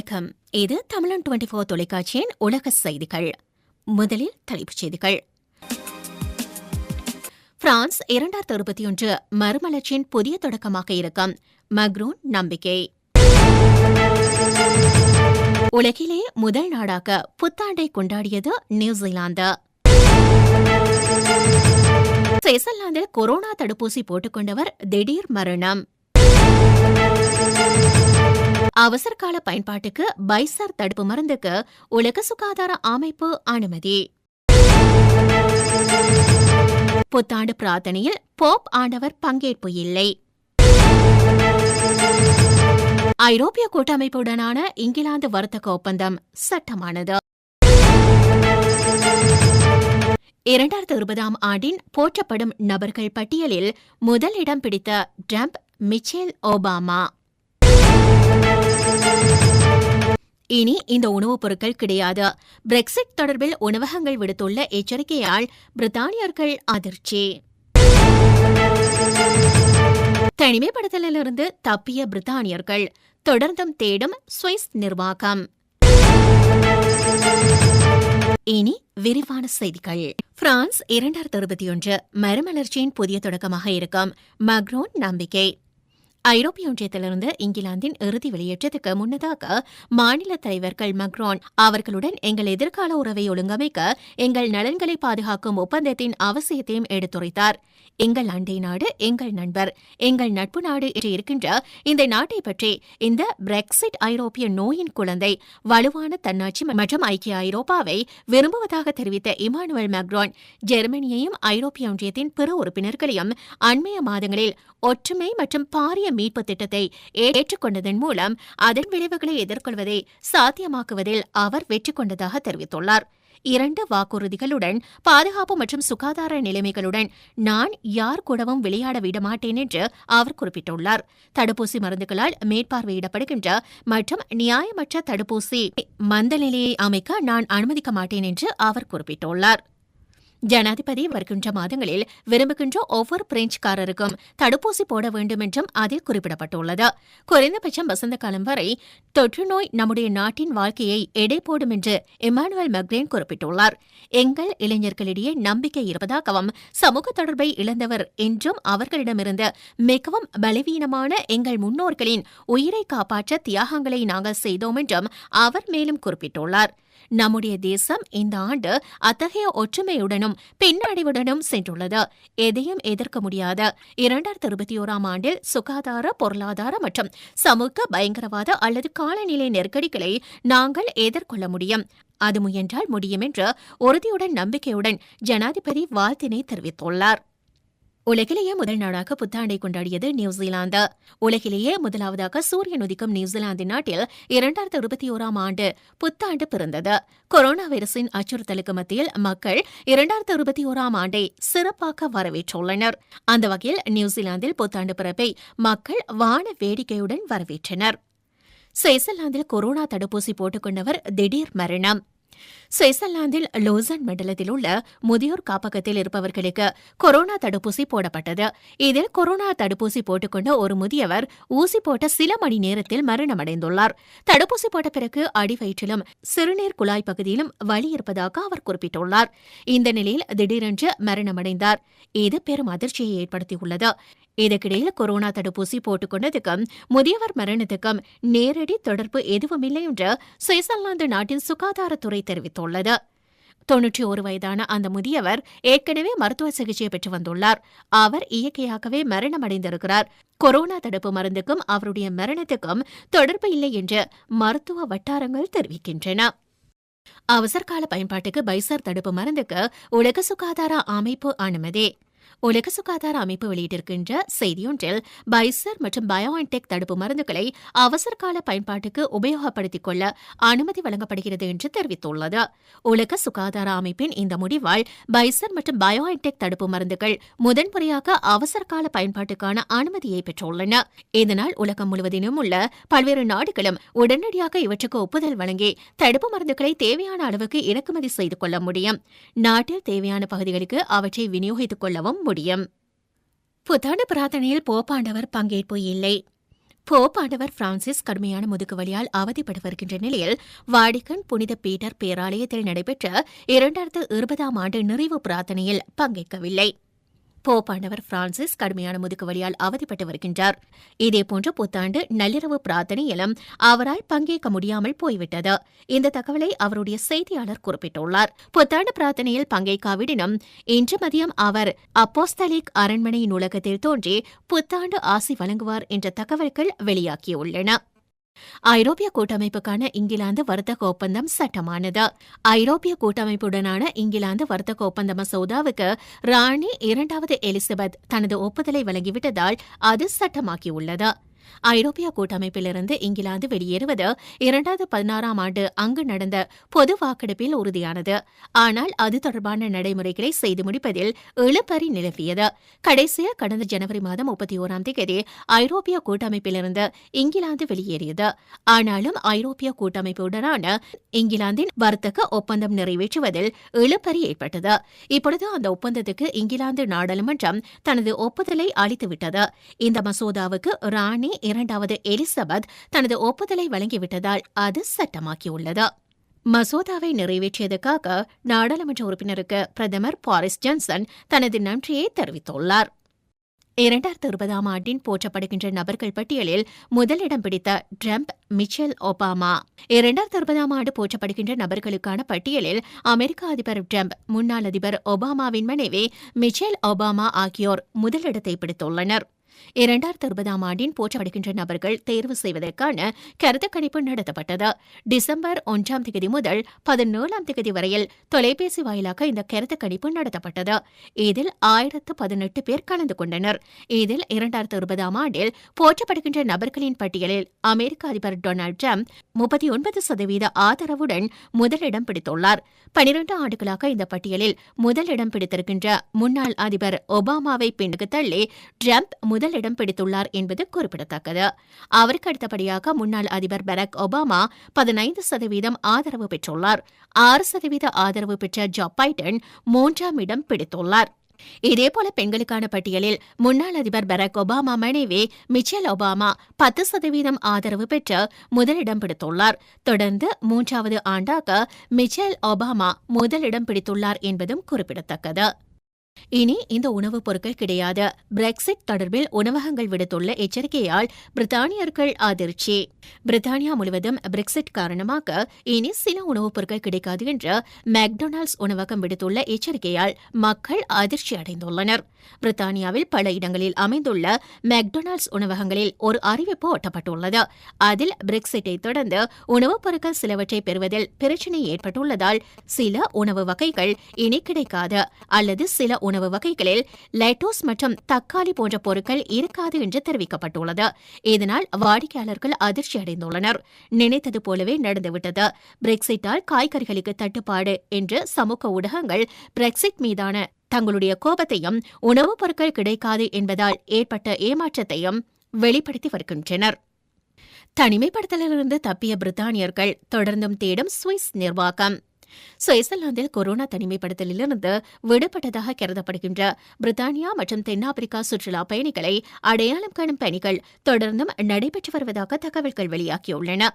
வணக்கம். இது தமிழன் டுவெண்டி போர் தொலைக்காட்சியின் உலக செய்திகள். முதலில் தலைப்புச் செய்திகள். பிரான்ஸ் இரண்டாயிரத்து இருபத்தி ஒன்று மறுமலர்ச்சியின் புதிய தொடக்கமாக இருக்கும். மக்ரோன் நம்பிக்கை. உலகிலே முதல் நாடாக புத்தாண்டை கொண்டாடியது நியூசிலாந்து. சுவிட்சர்லாந்தில் கொரோனா தடுப்பூசி போட்டுக்கொண்டவர் திடீர் மரணம். அவசரகால பயன்பாட்டுக்கு பைசர் தடுப்பு மருந்துக்கு உலக சுகாதார அமைப்பு அனுமதி. புத்தாண்டு பிரார்த்தனையில் போப் ஆண்டவர் பங்கேற்பு இல்லை. ஐரோப்பிய கூட்டமைப்புடனான இங்கிலாந்து வர்த்தக ஒப்பந்தம் சட்டமானது. இரண்டாயிரத்து இருபதாம் ஆண்டின் போற்றப்படும் நபர்கள் பட்டியலில் முதலிடம் பிடித்த ட்ரம்ப் மிச்சேல் ஒபாமா. இனி இந்த உணவுப் பொருட்கள் கிடையாது. பிரெக்சிட் தொடர்பில் உணவகங்கள் விடுத்துள்ள எச்சரிக்கையால் பிரித்தானியர்கள் அதிர்ச்சி. தனிமைப்படுத்தலிலிருந்து தப்பிய பிரித்தானியர்கள் தொடர்ந்தும் தேடும் சுவிஸ் நிர்வாகம். இனி விரிவான செய்திகள். பிரான்ஸ் இரண்டாயிரத்தி இருபத்தி ஒன்று மறுமலர்ச்சியின் புதிய தொடக்கமாக இருக்கும். மக்ரோன் நம்பிக்கை. ஐரோப்பிய ஒன்றியத்திலிருந்து இங்கிலாந்தின் இறுதி வெளியேற்றத்துக்கு முன்னதாக மாநில தலைவர்கள் மக்ரான் அவர்களுடன் எங்கள் எதிர்கால உறவை ஒழுங்கமைக்க எங்கள் நலன்களை பாதுகாக்கும் ஒப்பந்தத்தின் அவசியத்தையும் எடுத்துரைத்தார். எங்கள் அண்டை நாடு எங்கள் நண்பர் எங்கள் நட்பு நாடு என்று இருக்கின்ற இந்த நாட்டை பற்றி இந்த பிரெக்சிட் ஐரோப்பிய நோயின் குழந்தை வலுவான தன்னாட்சி மற்றும் ஐக்கிய ஐரோப்பாவை விரும்புவதாக தெரிவித்த இமானுவல் மக்ரான் ஜெர்மனியையும் ஐரோப்பிய ஒன்றியத்தின் பிற உறுப்பினர்களையும் அண்மைய மாதங்களில் ஒற்றுமை மற்றும் பாரிய மீட்பு திட்டத்தை ஏற்றுக்கொண்டதன் மூலம் அதன் விளைவுகளை எதிர்கொள்வதை சாத்தியமாக்குவதில் அவர் வெற்றி கொண்டதாக தெரிவித்துள்ளார். இரண்டு வாக்குறுதிகளுடன் பாதுகாப்பு மற்றும் சுகாதார நிலைமைகளுடன் நான் யார் கூடவும் விளையாட விடமாட்டேன் என்று அவர் குறிப்பிட்டுள்ளார். தடுப்பூசி மருந்துகளால் மேற்பார்வையிடப்படுகின்ற மற்றும் நியாயமற்ற தடுப்பூசி மந்தநிலையை அமைக்க நான் அனுமதிக்க மாட்டேன் என்று அவர் குறிப்பிட்டுள்ளார். ஜனாதிபதி வருகின்ற மாதங்களில் விரும்புகின்ற ஒவ்வொரு பிரெஞ்சுக்காரருக்கும் தடுப்பூசி போட வேண்டும் என்றும் அதில் குறிப்பிடப்பட்டுள்ளது. குறைந்தபட்சம் வசந்த காலம் வரை தொற்று நோய் நம்முடைய நாட்டின் வாழ்க்கையை எடை போடும் என்று இமானுவல் மக்ரேன் குறிப்பிட்டுள்ளார். எங்கள் இளைஞர்களிடையே நம்பிக்கை இருப்பதாகவும் சமூக தொடர்பை இழந்தவர் என்றும் அவர்களிடமிருந்து மிகவும் பலவீனமான எங்கள் முன்னோர்களின் உயிரை காப்பாற்ற தியாகங்களை நாங்கள் செய்தோம் என்றும் அவர் மேலும் குறிப்பிட்டுள்ளார். நம்முடைய தேசம் இந்த ஆண்டு அத்தகைய ஒற்றுமையுடனும் பின்னடைவுடனும் சென்றுள்ளது. எதையும் எதிர்க்க முடியாத இரண்டாயிரத்தி இருபத்தி ஓராம் ஆண்டில் சுகாதார பொருளாதார மற்றும் சமூக பயங்கரவாத அல்லது காலநிலை நெருக்கடிகளை நாங்கள் எதிர்கொள்ள முடியும். அது முயன்றால் முடியும் என்று உறுதியுடன் நம்பிக்கையுடன் ஜனாதிபதி வாழ்த்தினை தெரிவித்துள்ளார். உலகிலேயே முதல் நாடாக புத்தாண்டை கொண்டாடியது நியூசிலாந்து. உலகிலேயே முதலாவதாக சூரியன் உதிக்கும் நியூசிலாந்து நாட்டில் இரண்டாயிரத்து இருபத்தி ஓராம் ஆண்டு புத்தாண்டு பிறந்தது. கொரோனா வைரஸின் அச்சுறுத்தலுக்கு மத்தியில் மக்கள் இரண்டாயிரத்து இருபத்தி ஓராம் ஆண்டை சிறப்பாக வரவேற்றுள்ளனர். அந்த வகையில் நியூசிலாந்தில் புத்தாண்டு பிறப்பை மக்கள் வான வேடிக்கையுடன் வரவேற்றனர். சுவிட்சர்லாந்தில் கொரோனா தடுப்பூசி போட்டுக்கொண்டவர் திடீர் மரணம். சுவிட்சர்லாந்தில் லோசன் மண்டலத்தில் உள்ள முதியோர் காப்பகத்தில் இருப்பவர்களுக்கு கொரோனா தடுப்பூசி போடப்பட்டது. இதில் கொரோனா தடுப்பூசி போட்டுக்கொண்ட ஒரு முதியவர் ஊசி போட்ட சில மணி நேரத்தில் மரணமடைந்துள்ளார். தடுப்பூசி போட்ட பிறகு அடிவயிற்றிலும் சிறுநீர் குழாய் பகுதியிலும் வலி இருப்பதாக அவர் குறிப்பிட்டுள்ளார். இந்த நிலையில் திடீரென்று மரணமடைந்தார். இது பெரும் அதிர்ச்சியை ஏற்படுத்தியுள்ளது. இதற்கிடையில் கொரோனா தடுப்பூசி போட்டுக்கொண்டதுக்கும் முதியவர் மரணத்துக்கும் நேரடி தொடர்பு எதுவுமில்லை என்று சுவிட்சர்லாந்து நாட்டின் சுகாதாரத்துறை தெரிவித்துள்ளது. தொன்னூற்றி ஒரு வயதான அந்த முதியவர் ஏற்கனவே மருத்துவ சிகிச்சை பெற்று வந்துள்ளார். அவர் இயற்கையாகவே மரணமடைந்திருக்கிறார். கொரோனா தடுப்பு மருந்துக்கும் அவருடைய மரணத்துக்கும் தொடர்பு இல்லை என்று மருத்துவ வட்டாரங்கள் தெரிவிக்கின்றன. அவசர்கால பயன்பாட்டுக்கு பைசர் தடுப்பு மருந்துக்கு உலக சுகாதார அமைப்பு அனுமதி. உலக சுகாதார அமைப்பு வெளியிட்டிருக்கின்ற செய்தியொன்றில் பைசர் மற்றும் பயோஎன்டெக் தடுப்பு மருந்துகளை அவசரகால பயன்பாட்டுக்கு உபயோகப்படுத்திக் கொள்ள அனுமதி வழங்கப்படுகிறது என்று தெரிவித்துள்ளது. உலக சுகாதார அமைப்பின் இந்த முடிவால் பைசர் மற்றும் பயோஎன்டெக் தடுப்பு மருந்துகள் முதன்முறையாக அவசரகால பயன்பாட்டுக்கான அனுமதியை பெற்றுள்ளன. இதனால் உலகம் முழுவதிலும் உள்ள பல்வேறு நாடுகளும் உடனடியாக இவற்றுக்கு ஒப்புதல் வழங்கி தடுப்பு மருந்துகளை தேவையான அளவுக்கு இறக்குமதி செய்து கொள்ள முடியும். நாட்டில் தேவையான பகுதிகளுக்கு அவற்றை விநியோகித்துக் கொள்ளவும் முடியும். புத்தாண்டு பிரார்த்தனையில் போப்பாண்டவர் பங்கேற்பு இல்லை போப்பாண்டவர் பிரான்சிஸ் கடுமையான முதுகு வலியால் அவதிப்பட்டு வருகின்ற நிலையில் வாடிகன் புனித பீட்டர் பேராலயத்தில் நடைபெற்ற இரண்டாயிரத்து இருபதாம் ஆண்டு நிறைவு பிரார்த்தனையில் பங்கேற்கவில்லை. போப்பாண்டவர் பிரான்சிஸ் கடுமையான முதுகுவலியால் அவதிப்பட்டு வருகின்றார். இதேபோன்ற புத்தாண்டு நள்ளிரவு பிரார்த்தனையிலும் அவரால் பங்கேற்க முடியாமல் போய்விட்டது. இந்த தகவலை அவருடைய செய்தியாளர் குறிப்பிட்டுள்ளார். புத்தாண்டு பிரார்த்தனையில் பங்கேற்காவிடனும் இன்று மதியம் அவர் அப்போஸ்தலிக் அரண்மனை நூலகத்தில் தோன்றி புத்தாண்டு ஆசி வழங்குவார் என்ற தகவல்கள் வெளியாகியுள்ளன. ஐரோப்பிய கூட்டமைப்புக்கான இங்கிலாந்து வர்த்தக ஒப்பந்தம் சட்டமானது. ஐரோப்பிய கூட்டமைப்புடனான இங்கிலாந்து வர்த்தக ஒப்பந்த மசோதாவுக்கு ராணி இரண்டாவது எலிசபெத் தனது ஒப்புதலை வழங்கிவிட்டதால் அது சட்டமாக்கியுள்ளது. ஐரோப்பிய கூட்டமைப்பிலிருந்து இங்கிலாந்து வெளியேறுவது இரண்டாயிரத்து பதினாறாம் ஆண்டு அங்கு நடந்த பொது வாக்கெடுப்பில் உறுதியானது. ஆனால் அது தொடர்பான நடைமுறைகளை செய்து முடிப்பதில் இழுபறி நிலவியது. கடைசியில் கடந்த ஜனவரி மாதம் முப்பத்தி ஓராம் தேதி ஐரோப்பிய கூட்டமைப்பிலிருந்து இங்கிலாந்து வெளியேறியது. ஆனாலும் ஐரோப்பிய கூட்டமைப்புடனான இங்கிலாந்தின் வர்த்தக ஒப்பந்தம் நிறைவேற்றுவதில் இழுபறி ஏற்பட்டது. இப்பொழுது அந்த ஒப்பந்தத்துக்கு இங்கிலாந்து நாடாளுமன்றம் தனது ஒப்புதலை அளித்துவிட்டது. இந்த மசோதாவுக்கு ராணி இரண்டாவது எலிசபெத் தனது ஒப்புதலை வழங்கிவிட்டதால் அது சட்டமாக்கியுள்ளது. மசோதாவை நிறைவேற்றியதற்காக நாடாளுமன்ற உறுப்பினருக்கு பிரதமர் பாரிஸ் ஜான்சன் தனது நன்றியை தெரிவித்துள்ளார். இரண்டாயிரத்து இருபதாம் ஆண்டின் போற்றப்படுகின்ற நபர்கள் பட்டியலில் முதலிடம் பிடித்த ட்ரம்ப் மிச்சல் ஒபாமா. இரண்டாயிரத்து இருபதாம் ஆண்டு போற்றப்படுகின்ற நபர்களுக்கான பட்டியலில் அமெரிக்க அதிபர் ட்ரம்ப் முன்னாள் அதிபர் ஒபாமாவின் மனைவி மிச்சேல் ஒபாமா ஆகியோர் முதலிடத்தை பிடித்துள்ளனர். இரண்டாயிரத்து இருபதாம் ஆண்டின் போற்றப்படுகின்ற நபர்கள் தேர்வு செய்வதற்கான கருத்து கணிப்பு நடத்தப்பட்டது. டிசம்பர் ஒன்றாம் தேதி முதல் பதினேழாம் தேதி வரையில் தொலைபேசி வாயிலாக இந்த கருத்து கணிப்பு நடத்தப்பட்டது. இதில் ஆயிரத்து பதினெட்டு பேர் கலந்து கொண்டனர். இதில் இரண்டாயிரத்து இருபதாம் ஆண்டில் போற்றப்படுகின்ற நபர்களின் பட்டியலில் அமெரிக்க அதிபர் டொனால்டு டிரம்ப் முப்பத்தி ஒன்பது சதவீத ஆதரவுடன் முதலிடம் பிடித்துள்ளார். பனிரெண்டு ஆண்டுகளாக இந்த பட்டியலில் முதலிடம் பிடித்திருக்கின்ற முன்னாள் அதிபர் ஒபாமாவை பின்னுக்கு தள்ளி டிரம்ப் முதல் முதலிடம் பிடித்துள்ளார் என்பது குறிப்பிடத்தக்கது. அவருக்கு அடுத்தபடியாக முன்னாள் அதிபர் பராக் ஒபாமா பதினைந்து சதவீதம் ஆதரவு பெற்றுள்ளார். ஆறு சதவீத ஆதரவு பெற்ற ஜோ பைடன் மூன்றாம் இடம் பிடித்துள்ளார். இதேபோல பெண்களுக்கான பட்டியலில் முன்னாள் அதிபர் பராக் ஒபாமா மனைவி மிச்சல் ஒபாமா பத்து சதவீதம் ஆதரவு பெற்று முதலிடம் பிடித்துள்ளார். தொடர்ந்து மூன்றாவது ஆண்டாக மிச்சல் ஒபாமா முதலிடம் பிடித்துள்ளார் என்பதும் குறிப்பிடத்தக்கது. இனி இந்த உணவுப் பொருட்கள் கிடையாது. பிரெக்சிட் தொடர்பில் உணவகங்கள் விடுத்துள்ள எச்சரிக்கையால் பிரித்தானியர்கள் அதிர்ச்சி. பிரித்தானியா முழுவதும் பிரெக்சிட் காரணமாக இனி சில உணவுப் பொருட்கள் கிடைக்காது என்று மெக்டொனால்ட்ஸ் உணவகம் விடுத்துள்ள எச்சரிக்கையால் மக்கள் அதிர்ச்சி அடைந்துள்ளனர். பிரித்தானியாவில் பல இடங்களில் அமைந்துள்ள மெக்டொனால்ட்ஸ் உணவகங்களில் ஒரு அறிவிப்பு ஒட்டப்பட்டுள்ளது. அதில் பிரெக்சிட்டை தொடர்ந்து உணவுப் பொருட்கள் சிலவற்றை பெறுவதில் பிரச்சினை ஏற்பட்டுள்ளதால் சில உணவு வகைகள் இனி கிடைக்காது அல்லது சில உணவு வகைகளில் லெட்டோஸ் மற்றும் தக்காளி போன்ற பொருட்கள் இருக்காது என்று தெரிவிக்கப்பட்டுள்ளது. இதனால் வாடிக்கையாளர்கள் அதிர்ச்சி அடைந்துள்ளனர். நினைத்தது போலவே நடந்துவிட்டது. பிரெக்சிட்டால் காய்கறிகளுக்கு தட்டுப்பாடு என்று சமூக ஊடகங்கள் பிரெக்சிட் மீதான தங்களுடைய கோபத்தையும் உணவுப் பொருட்கள் கிடைக்காது என்பதால் ஏற்பட்ட ஏமாற்றத்தையும் வெளிப்படுத்தி வருகின்றனர். தனிமைப்படுத்தலிலிருந்து தப்பிய பிரித்தானியர்கள் தொடர்ந்தும் தேடும் சுவிஸ் நிர்வாகம். சுவிட்சர்லாந்தில் கொரோனா தனிமைப்படுத்தலிலிருந்து விடுபட்டதாக கருதப்படுகின்ற பிரித்தானியா மற்றும் தென்னாப்பிரிக்கா சுற்றுலா பயணிகளை அடையாளம் காணும் பணிகள் தொடர்ந்தும் நடைபெற்று வருவதாக தகவல்கள் வெளியாகியுள்ளன.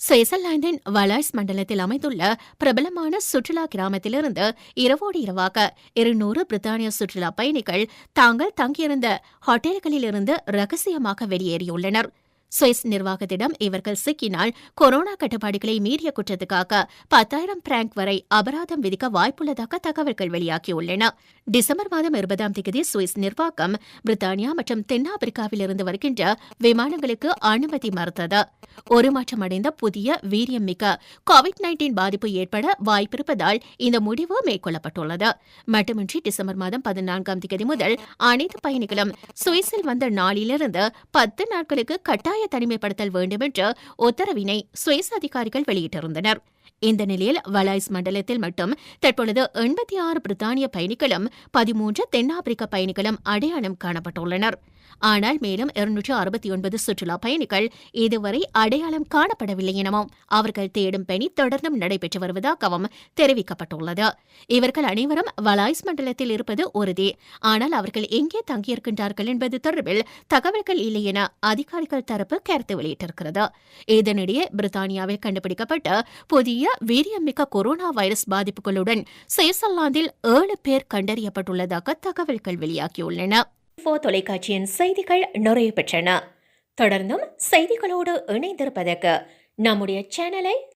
சுவிட்சர்லாந்தின் வலாய்ஸ் மண்டலத்தில் அமைந்துள்ள பிரபலமான சுற்றுலா கிராமத்திலிருந்து இரவோடு இரவாக இருநூறு பிரித்தானிய சுற்றுலா பயணிகள் தாங்கள் தங்கியிருந்த ஹோட்டல்களிலிருந்து ரகசியமாக வெளியேறியுள்ளனர். சுவிஸ் நிர்வாகத்திடம் இவர்கள் சிக்கினால் கொரோனா கட்டுப்பாடுகளை மீறிய குற்றத்துக்காக பத்தாயிரம் பிராங்க் வரை அபராதம் விதிக்க வாய்ப்புள்ளதாக தகவல்கள் வெளியாகியுள்ளன. டிசம்பர் மாதம் இருபதாம் தேதி சுவிஸ் நிர்வாகம் பிரித்தானியா மற்றும் தென்னாப்பிரிக்காவிலிருந்து வருகின்ற விமானங்களுக்கு அனுமதி மறுத்தது. ஒரு மாற்றம் அடைந்த புதிய வீரியம் மிக்க கோவிட் நைன்டீன் பாதிப்பு ஏற்பட வாய்ப்பிருப்பதால் இந்த முடிவு மேற்கொள்ளப்பட்டுள்ளது. மட்டுமின்றி டிசம்பர் மாதம் பதினான்காம் தேதி முதல் அனைத்து பயணிகளும் சுவிஸில் வந்த நாளிலிருந்து பத்து நாட்களுக்கு கட்டாய கட்டாய தனிமைப்படுத்தல் வேண்டும் என்ற உத்தரவினை சுவிஸ் அதிகாரிகள் வெளியிட்டிருந்தனர். இந்த நிலையில் வலாய்ஸ் மண்டலத்தில் மட்டும் தற்பொழுது எண்பத்தி ஆறு பிரித்தானிய பயணிகளும் பதிமூன்று தென்னாப்பிரிக்க பயணிகளும் அடையாளம் காணப்பட்டுள்ளனர். ஆனால் மேலும் இருநூற்று அறுபத்தி ஒன்பது சுற்றுலா பயணிகள் இதுவரை அடையாளம் காணப்படவில்லை எனவும் அவர்கள் தேடும் பணி தொடர்ந்தும் நடைபெற்று வருவதாகவும் தெரிவிக்கப்பட்டுள்ளது. இவர்கள் அனைவரும் வலாய்ஸ் மண்டலத்தில் இருப்பது உறுதி. ஆனால் அவர்கள் எங்கே தங்கியிருக்கின்றார்கள் என்பது தொடர்பில் தகவல்கள் இல்லை என அதிகாரிகள் தரப்பு கருத்து வெளியிட்டிருக்கிறது. இதனிடையே பிரித்தானியாவில் கண்டுபிடிக்கப்பட்ட புதிய வீரியமிக்க கொரோனா வைரஸ் பாதிப்புகளுடன் சுவிட்சர்லாந்தில் ஏழு பேர் கண்டறியப்பட்டுள்ளதாக தகவல்கள் வெளியாகியுள்ளன. தொலைக்காட்சியின் செய்திகள் நிறைவு பெற்றன. தொடர்ந்தும் செய்திகளோடு இணைந்திருப்பதற்கு நம்முடைய சேனலை